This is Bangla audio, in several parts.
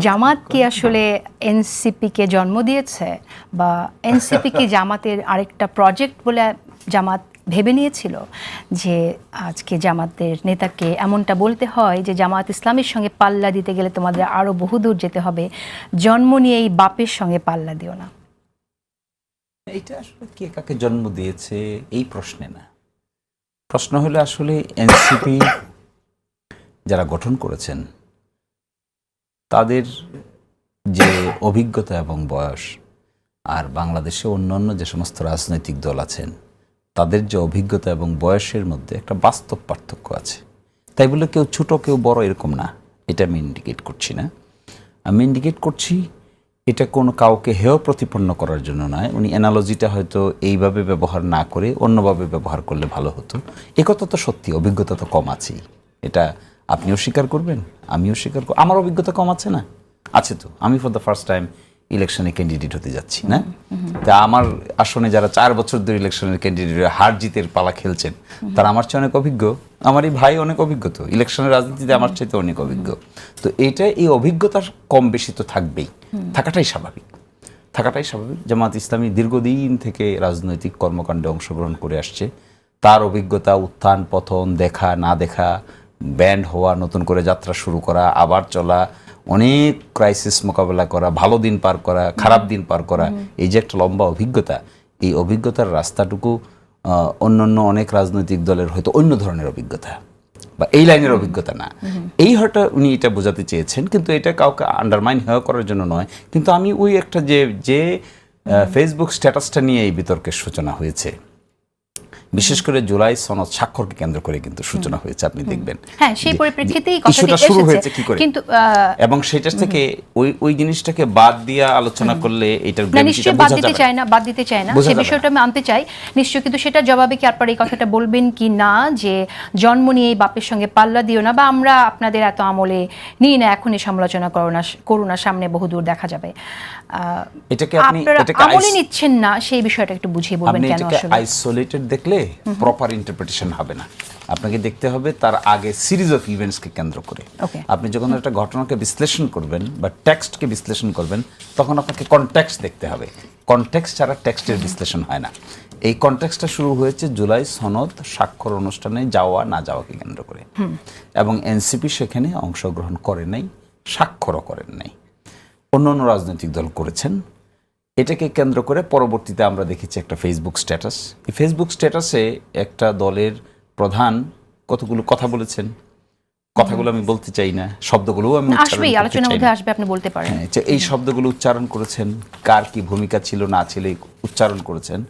জামাত কি আসলে এনসিপি কে জন্ম দিয়েছে বা এনসিপি কি জামাতের আরেকটা প্রজেক্ট বলে জামাত ভেবে নিয়েছিল যে আজকে জামাতের নেতাকে এমনটা বলতে হয় যে জামাত ইসলামের সঙ্গে পাল্লা দিতে গেলে তোমাদের আরও বহুদূর যেতে হবে? জন্ম নিয়ে এই বাপের সঙ্গে পাল্লা দিও না। এটা আসলে কে কাকে জন্ম দিয়েছে এই প্রশ্নে না। প্রশ্ন হলো আসলে এনসিপি যারা গঠন করেছেন তাদের যে অভিজ্ঞতা এবং বয়স, আর বাংলাদেশে অন্যান্য যে সমস্ত রাজনৈতিক দল আছেন, তাদের যে অভিজ্ঞতা এবং বয়সের মধ্যে একটা বাস্তব পার্থক্য আছে। তাই বলে কেউ ছোট, কেউ বড় এরকম না। এটা আমি ইন্ডিকেট করছি না। আমি ইন্ডিকেট করছি, এটা কোনো কাউকে হেয় প্রতিপন্ন করার জন্য নয়। উনি অ্যানালজিটা হয়তো এইভাবে ব্যবহার না করে অন্যভাবে ব্যবহার করলে ভালো হতো। একথা তো সত্যি, অভিজ্ঞতা তো কম আছেই। এটা আপনিও স্বীকার করবেন, আমিও স্বীকার করব আমার অভিজ্ঞতা কম আছে না? আছে তো। আমি ফর দ্য ফার্স্ট টাইম ইলেকশনে ক্যান্ডিডেট হতে যাচ্ছি, না? তা আমার আসনে যারা চার বছর ধরে ইলেকশনের ক্যান্ডিডেট হার জিতের পালা খেলছেন, তারা আমার চেয়ে অনেক অভিজ্ঞ। আমার এই ভাই অনেক অভিজ্ঞ তো। ইলেকশনের রাজনীতিতে আমার চাইতে অনেক অভিজ্ঞ। তো এইটা, এই অভিজ্ঞতার কম বেশি তো থাকবেই। থাকাটাই স্বাভাবিক। থাকাটাই স্বাভাবিক। জামাত ইসলামী দীর্ঘদিন থেকে রাজনৈতিক কর্মকাণ্ডে অংশগ্রহণ করে আসছে। তার অভিজ্ঞতা, উত্থান, পতন, দেখা, না দেখা ব্যান্ড হওয়া নতুন করে যাত্রা শুরু করা আবার চলা অনেক ক্রাইসিস মোকাবেলা করা ভালো দিন পার করা খারাপ দিন পার করা এই যে একটা লম্বা অভিজ্ঞতা এই অভিজ্ঞতার রাস্তাটুকু অন্যান্য অনেক রাজনৈতিক দলের হয়তো অন্য ধরনের অভিজ্ঞতা বা এই লাইনের অভিজ্ঞতা না। এই হয়তো উনি এটা বোঝাতে চেয়েছেন কিন্তু এটা কাউকে আন্ডারমাইন হেয় করার জন্য নয়। কিন্তু আমি ওই একটা যে যে ফেসবুক স্ট্যাটাসটা নিয়ে এই বিতর্কের সূচনা হয়েছে। বিশেষ করে জুলাই সনদ স্বাক্ষরকে কেন্দ্র করে কিন্তু সূচনা হয়েছে আপনি দেখবেন। হ্যাঁ সেই পরিপ্রেক্ষিতেই ইস্যুটা শুরু হয়েছে কি করে? কিন্তু এবং সেটা থেকে ওই ওই জিনিসটাকে বাদ দিয়ে আলোচনা করলে এটার নিশ্চয়ই বাদ দিতে চায় না বাদ দিতে চায় না। সেই বিষয়টা আমি আনতে চাই। নিশ্চয়ই কিন্তু সেটা জবাবে কি আপনার এই কথাটা বলবেন কি না যে জন্ম নিয়ে এই বাপের সঙ্গে পাল্লা দিও না বা আমরা আপনাদের এত আমলে নিই না এখনই সমালোচনা করো না করো না সামনে বহুদূর দেখা যাবে। এটাকে আপনি এটাকে আমলে নিচ্ছেন না সেই বিষয়টা একটু বুঝিয়ে বলবেন কেন আসলে? আইসোলেটেড দেখলে প্রপার ইন্টারপ্রিটেশন হবে না। আপনাকে দেখতে হবে তার আগে সিরিজ অফ ইভেন্টসকে কেন্দ্র করে। আপনি যখন একটা ঘটনাকে বিশ্লেষণ করবেন বা টেক্সটকে বিশ্লেষণ করবেন তখন আপনাকে কনটেক্সট দেখতে হবে। কনটেক্সট ছাড়া টেক্সটের বিশ্লেষণ হয় না। এই কনটেক্সটটা শুরু হয়েছে জুলাই সনদ স্বাক্ষর অনুষ্ঠানে যাওয়া না যাওয়াকে কেন্দ্র করে। এবং এনসিপি সেখানে অংশগ্রহণ করে নাই স্বাক্ষরও করেন নাই। অন্য অন্য রাজনৈতিক দল করেছেন। এটাকে কেন্দ্র করে পরবর্তীতে আমরা দেখেছি একটা ফেসবুক স্ট্যাটাস এই ফেসবুক স্ট্যাটাসে একটা দলের প্রধান কতগুলো কথা বলেছেন? কথাগুলো আমি বলতে চাই না শব্দগুলোও আমি আসবেই আলোচনার মধ্যে আসবে আপনি বলতে পারেন। হ্যাঁ, যে এই শব্দগুলো উচ্চারণ করেছেন কার কি ভূমিকা ছিল না ছিল উচ্চারণ করেছেন।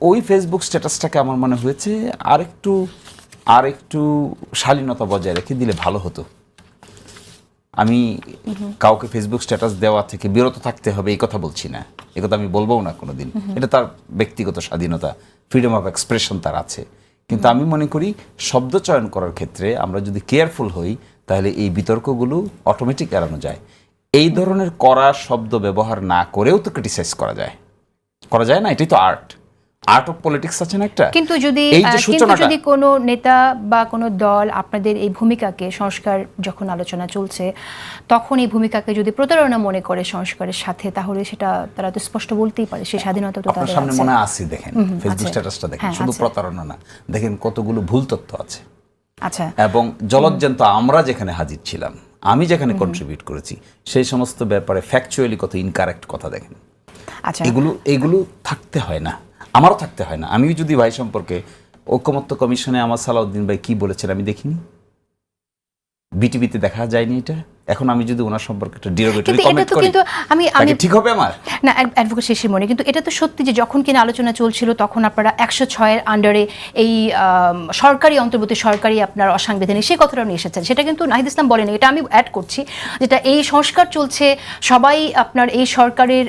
ওই ফেসবুক স্ট্যাটাসটাকে আমার মনে হয়েছে আরেকটু আর একটু শালীনতা বজায় রেখে দিলে ভালো হতো। আমি কাউকে ফেসবুক স্ট্যাটাস দেওয়া থেকে বিরত থাকতে হবে এই কথা বলছি না। এই কথা আমি বলব না কোনোদিন। এটা তার ব্যক্তিগত স্বাধীনতা ফ্রিডম অফ এক্সপ্রেশন তার আছে। কিন্তু আমি মনে করি শব্দ চয়ন করার ক্ষেত্রে আমরা যদি কেয়ারফুল হই তাহলে এই বিতর্কগুলো অটোমেটিক এড়ানো যায়। এই ধরনের করা শব্দ ব্যবহার না করেও তো ক্রিটিসাইজ করা যায়। করা যায় না? এটাই তো আর্ট আর্ট অফ পলিটিক্স আছে না একটা? কিন্তু যদি কিন্তু যদি কোনো নেতা বা কোনো দল আপনাদের এই ভূমিকাকে সংস্কার যখন আলোচনা চলছে তখন এই ভূমিকাকে যদি প্রতারণা মনে করে সংস্কারের সাথে তাহলে সেটা তারা তো স্পষ্ট বলতেই পারে সেই স্বাধীনতা তো তাদের সামনে মনে আছে দেখেন। ফেসবুক স্ট্যাটাসটা দেখেন হ্যাঁ, শুধু প্রতারণা না দেখেন কতগুলো ভুল তথ্য আছে। আচ্ছা। এবং জলজ্জান্ত আমরা যেখানে হাজির ছিলাম আমি যেখানে কন্ট্রিবিউট করেছি সেই সমস্ত ব্যাপারে ফ্যাকচুয়ালি কত ইনকারেক্ট কথা দেখেন। আচ্ছা। এগুলো এগুলো থাকতে হয় না। আমারও থাকতে হয় না। আমিও যদি ভাই সম্পর্কে ঐক্যমত্য কমিশনে আমার সালাউদ্দিন ভাই কি বলেছেন আমি দেখিনি। বিটিভিতে দেখা যায়নি এটা। এখন আমি যদি ওনার সম্পর্কে একটা ডিরোগেটরি কমেন্ট করি কিন্তু আমি আমি ঠিক হবে আমার? না অ্যাডভোকেট শেষের মনে কিন্তু এটা তো সত্যি যে যখন কিনা আলোচনা চলছিল তখন আপনারা একশো ছয়ের আন্ডারে এই সরকারি অন্তর্বর্তী সরকারি আপনার অসাংবিধানিক সেই কথাটা নিয়ে এসেছেন। সেটা কিন্তু নাহিদ ইসলাম বলেনি এটা আমি অ্যাড করছি যেটা এই সংস্কার চলছে সবাই আপনার এই সরকারের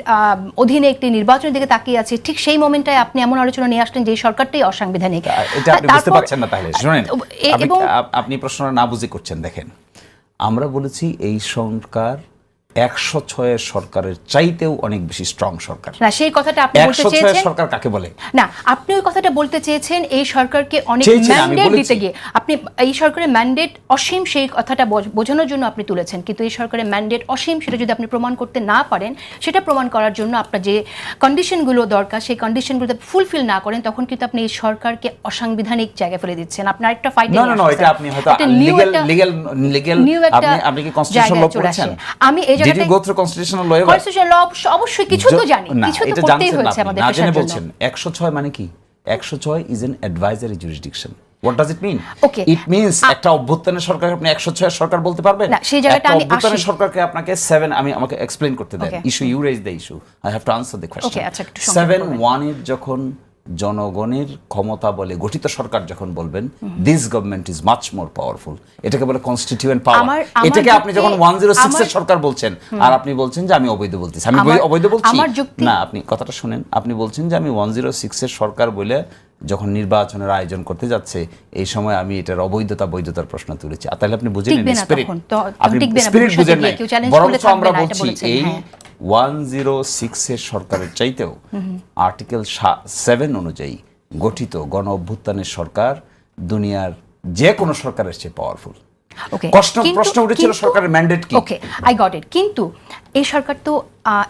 অধীনে একটি নির্বাচনের দিকে তাকিয়ে আছে। ঠিক সেই মোমেন্টে আপনি এমন আলোচনা নিয়ে আসলেন যে সরকারটাই অসাংবিধানিক। এটা আপনি বুঝতে পারছেন না তাহলে। শুনেন এবং আপনি প্রশ্নটা না বুঝে করছেন দেখেন। আমরা বলেছি এই সরকার একশো ছয়ের সরকারের চাইতেও অনেক বেশি স্ট্রং সরকার। না সেই কথাটা আপনি বলতে চেয়েছেন? সরকার কাকে বলে? না আপনি ওই কথাটা বলতে চেয়েছেন এই সরকারকে অনেক ম্যান্ডেট দিতে গিয়ে। আপনি এই সরকারের ম্যান্ডেট অসীম সেই কথাটা বোঝানোর জন্য আপনি তুলেছেন। কিন্তু এই সরকারের ম্যান্ডেট অসীম সেটা যদি আপনি প্রমাণ করতে না পারেন সেটা প্রমাণ করার জন্য আপনার যে কন্ডিশনগুলো দরকার সেই কন্ডিশনগুলো ফুলফিল না করেন তখন কিন্তু আপনি এই সরকারকে অসাংবিধানিক জায়গায় ফেলে দিচ্ছেন। আপনার একটা ফাইটিং না না এটা আপনি হয়তো লিগ্যাল লিগ্যাল আপনি আপনি কি কনস্টিটিউশন পড়েছেন? আমি এই did you go through constitutional law constitution law অবশ্যই কিছু তো জানি কিছু তো করতেই হয়েছে আমাদের না জেনে বলছেন। একশো ছয় মানে কি? একশো ছয় is an advisory jurisdiction what does it mean Okay. It means একটা অভ্যুত্থানের সরকার আপনি একশো ছয় সরকার বলতে পারবেন? না, সেই জায়গাটা আমি অভ্যুত্থানের সরকারকে আপনাকে সেভেন আমি আমাকে এক্সপ্লেন করতে দেন। Issue you raise the issue I have to answer the question Okay, আচ্ছা, একটু সংক্ষেপে সেভেন বলবেন। ওয়ানের যখন জনগণের ক্ষমতা বলে গঠিত সরকার যখন বলবেন this government is much more powerful এটাকে বলে কনস্টিটিউয়েন্ট পাওয়ার এটাকে আপনি যখন যুক্তি- ওয়ান জিরো সিক্স এর সরকার বলছেন আর আপনি বলছেন যে আমি অবৈধ বলতেছি। আমি অবৈধ বলছি? না আপনি কথাটা শুনেন। আপনি বলছেন যে আমি ওয়ান জিরো সিক্সের সরকার বলে যখন নির্বাচনের আয়োজন করতে যাচ্ছে এই সময় আমি এটার অবৈধতা বৈধতার প্রশ্ন তুলেছি। তাহলে আপনি বুঝে নিন না স্পিরিট আপনি স্পিরিট বুঝেন নাই। বরং আমরা বলছি এই হ্যাঁ। ওয়ান জিরো সিক্সের সরকারের চাইতেও আর্টিকেল সেভেন অনুযায়ী গঠিত গণ অভ্যুত্থানের সরকার দুনিয়ার যে কোনো সরকারের চেয়ে পাওয়ারফুল প্রশ্ন প্রশ্ন উঠেছিল সরকারের ম্যান্ডেট কি? ওকে আই গট ইট কিন্তু এই সরকার তো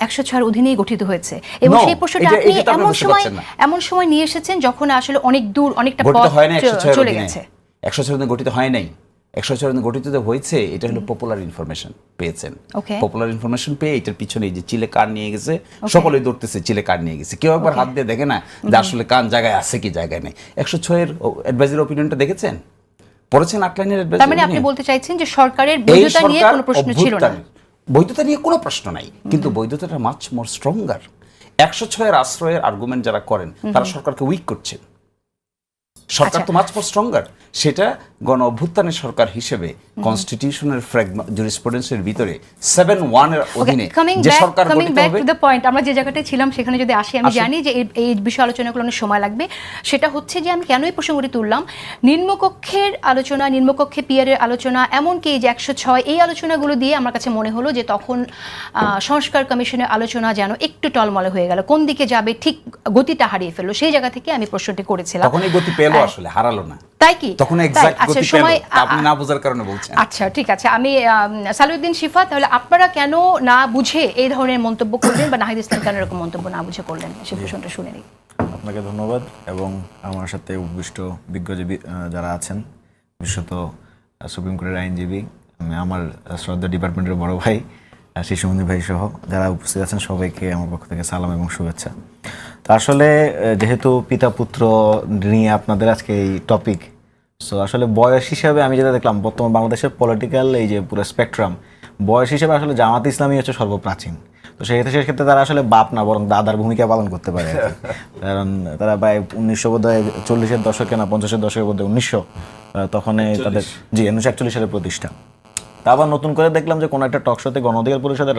একশো ছয়ের অধীনেই গঠিত হয়েছে। এবং সেই প্রশ্নটা আপনি এমন সময় এমন সময় নিয়ে এসেছেন যখন আসলে অনেক দূর অনেকটা পথ চলে গেছে। একশো ছয়ের অধীনে গঠিত হয় নাই। একশো অধীনে গঠিত যে হয়েছে এটা হলো পপুলার ইনফরমেশন পেয়েছেন। পপুলার ইনফরমেশন পেয়ে এটার পিছনে এই যে চিলে কার নিয়ে গেছে সকলে দৌড়তেছে চিলে কার নিয়ে গেছে। কেউ একবার হাত দিয়ে দেখে না যে আসলে কান জায়গায় আছে কি জায়গায় নেই। একশো ছয়ের অ্যাডভাইজারি ওপিনিয়নটা দেখেছেন? পড়েছেন আটলাইনের মানে আপনি বলতে চাইছেন যে সরকারের বৈধতা নিয়ে কোনো প্রশ্ন ছিল না। বৈধতা নিয়ে কোনো প্রশ্ন নাই কিন্তু বৈধতাটা মাচ মোর স্ট্রঙ্গার একশো ছয়ের আশ্রয়ের আর্গুমেন্ট যারা করেন তারা সরকারকে উইক করছেন। সরকার আচ্ছা। তো মাচ মোর স্ট্রঙ্গার সেটা গণ অভ্যুত্থানের সরকার হিসেবে কনস্টিটিউশনের জুরিসপ্রুডেন্সের ভিতরে সেভেন ওয়ানের অধীনে কামিং যে সরকার কামিং গঠিত ব্যাক হবে টু দ্য পয়েন্ট আমরা যে জায়গাটায় ছিলাম সেখানে যদি আসি আমি জানি যে এই- বিষয় আলোচনা অনেক সময় লাগবে। সেটা হচ্ছে যে আমি কেন এই প্রসঙ্গটি তুললাম? নিম্নকক্ষের আলোচনা নিম্নকক্ষে পিয়ারের আলোচনা এমনকি এই যে একশো ছয় এই আলোচনাগুলো দিয়ে আমার কাছে মনে হলো যে তখন সংস্কার কমিশনের আলোচনা যেন একটু টলমলে হয়ে গেল। কোন দিকে যাবে ঠিক গতিটা হারিয়ে ফেলল সেই জায়গা থেকে আমি প্রশ্নটি করেছিলাম। তখন গতি পেল আসলে হারালো না। তাই কি? তখন এক্সাক্ট আচ্ছা, গতি আপনি না বোঝার কারণে বলছেন। আচ্ছা ঠিক আছে। আমি শিফা তাহলে আপনারা কেন না বুঝে এই ধরনের মন্তব্য করলেন বা নাহিদ ইসলাম কেন এরকম মন্তব্য না বুঝে করলেন? সে প্রশ্নটা শুনে নিই। আপনাকে ধন্যবাদ এবং আমার সাথে উপবিষ্ট বিজ্ঞ যে বি- আহ, যারা আছেন বিশেষত সুপ্রিম কোর্টের আইনজীবী আমি আমার শ্রদ্ধা ডিপার্টমেন্টের বড় ভাই শিশুমন্দির ভাই সহ যারা উপস্থিত আছেন সবাইকে আমার পক্ষ থেকে সালাম এবং শুভেচ্ছা। তো আসলে যেহেতু পিতা পুত্র নিয়ে আপনাদের আজকে এই টপিক সো আসলে বয়স হিসাবে আমি যেটা দেখলাম বর্তমান বাংলাদেশের পলিটিক্যাল এই যে পুরো স্পেকট্রাম বয়স হিসেবে আসলে জামাত ইসলামী হচ্ছে সর্বপ্রাচীন। তো সেই ক্ষেত্রে সেক্ষেত্রে তারা আসলে বাপ না বরং দাদার ভূমিকা পালন করতে পারে কারণ তারা প্রায় উনিশশো বোধ হয় চল্লিশের দশকে না পঞ্চাশের দশকের মধ্যে উনিশশো তখন তাদের জি উনিশশো একচল্লিশ সালের প্রতিষ্ঠা। তা আবার নতুন করে দেখলাম যে কোনো একটা টক শোতে গণঅধিকার পরিষদের